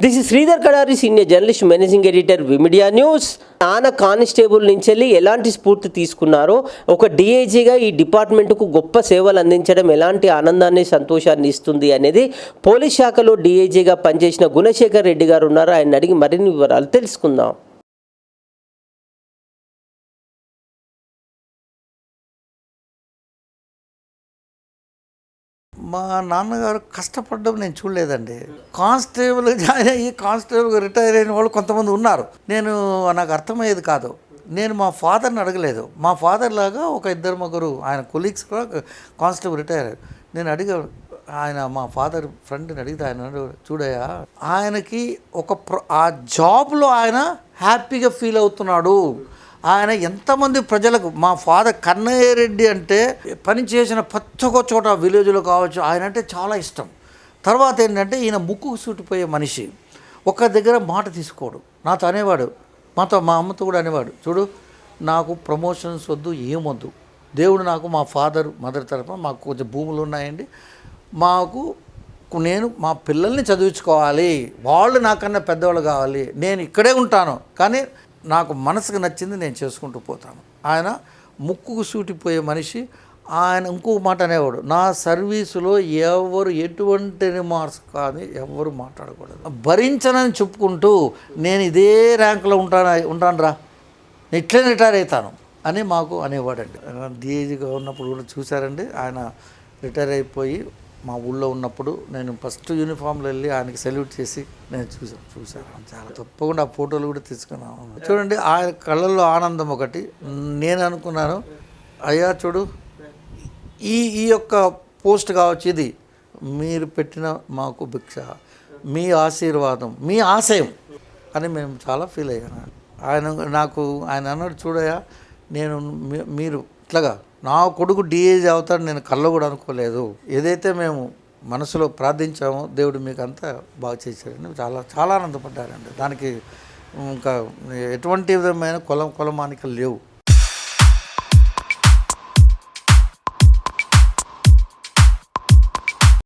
This is Sridhar Kadari senior journalist managing editor v media news నాన్న constable నుంచి వెళ్ళి ఎలాంటి స్ఫూర్తి తీసుకున్నారో ఒక డిఐజీగా ఈ డిపార్ట్మెంట్కు గొప్ప సేవలు అందించడం ఎలాంటి ఆనందాన్ని సంతోషాన్ని ఇస్తుంది అనేది పోలీస్ శాఖలో డిఐజీగా పనిచేసిన గుణశేఖర్ రెడ్డి గారు ఉన్నారు. ఆయన అడిగి మరిన్ని వివరాలు తెలుసుకుందాం. మా నాన్నగారు కష్టపడడం నేను చూడలేదండి. కానిస్టేబుల్ జాయిన్ అయ్యి కానిస్టేబుల్ రిటైర్ అయిన వాళ్ళు కొంతమంది ఉన్నారు. నేను నాకు అర్థమయ్యేది కాదు. నేను మా ఫాదర్ని అడగలేదు. మా ఫాదర్ లాగా ఒక ఇద్దరు ముగ్గురు ఆయన కొలీగ్స్ కూడా కానిస్టేబుల్ రిటైర్ అయ్యారు. నేను అడిగా ఆయన మా ఫాదర్ ఫ్రెండ్ని అడిగితే ఆయన చూడయా ఆయనకి ఒక ప్ర ఆ జాబ్లో ఆయన హ్యాపీగా ఫీల్ అవుతున్నాడు. ఆయన ఎంతమంది ప్రజలకు మా ఫాదర్ కన్నయ్య రెడ్డి అంటే పని చేసిన ప్రతి ఒక్క చోట విలేజ్లో కావచ్చు ఆయన అంటే చాలా ఇష్టం. తర్వాత ఏంటంటే ఈయన ముక్కుకు సూటిపోయే మనిషి. ఒక్క దగ్గర మాట తీసుకోడు. నాతో అనేవాడు మాతో మా అమ్మతో కూడా అనేవాడు చూడు నాకు ప్రమోషన్స్ వద్దు ఏమొద్దు దేవుడు నాకు మా ఫాదర్ మదర్ తరఫున మాకు కొంచెం భూములు ఉన్నాయండి. మాకు నేను మా పిల్లల్ని చదివించుకోవాలి. వాళ్ళు నాకన్నా పెద్దవాళ్ళు కావాలి. నేను ఇక్కడే ఉంటాను. కానీ నాకు మనసుకు నచ్చింది నేను చేసుకుంటూ పోతాను. ఆయన ముక్కుకు సూటిపోయే మనిషి ఆయన ఇంకో మాట అనేవాడు నా సర్వీసులో ఎవరు ఎటువంటి రిమార్క్స్ కానీ ఎవరు మాట్లాడకూడదు. భరించనని చెప్పుకుంటూ నేను ఇదే ర్యాంకులో ఉంటాను ఉంటాను రా నేను ఇట్లే రిటైర్ అవుతాను అని మాకు అనేవాడండి. డిఏజీగా ఉన్నప్పుడు కూడా చూశారండి ఆయన రిటైర్ అయిపోయి మా ఊళ్ళో ఉన్నప్పుడు నేను ఫస్ట్ యూనిఫామ్లో వెళ్ళి ఆయనకి సెల్యూట్ చేసి నేను చూసాను చూశాను. చాలా తప్పకుండా ఆ ఫోటోలు కూడా తీసుకున్నాను. చూడండి ఆయన కళ్ళల్లో ఆనందం ఒకటి. నేను అనుకున్నాను అయ్యా చూడు ఈ ఈ యొక్క పోస్ట్ కావచ్చు ఇది మీరు పెట్టిన మాకు భిక్ష మీ ఆశీర్వాదం మీ ఆశయం అని మేము చాలా ఫీల్ అయ్యాను. ఆయన నాకు ఆయన అన్నాడు చూడయ్యా నేను మీ- మీరు ఇట్లాగా నా కొడుకు డిఏజ్ అవుతాడు నేను కళ్ళ కూడా అనుకోలేదు. ఏదైతే మేము మనసులో ప్రార్థించామో దేవుడు మీకు అంతా బాగా చేశాడని చాలా చాలా ఆనందపడ్డారండి. దానికి ఇంకా ఎటువంటి విధమైన కులం కులమానికలు లేవు.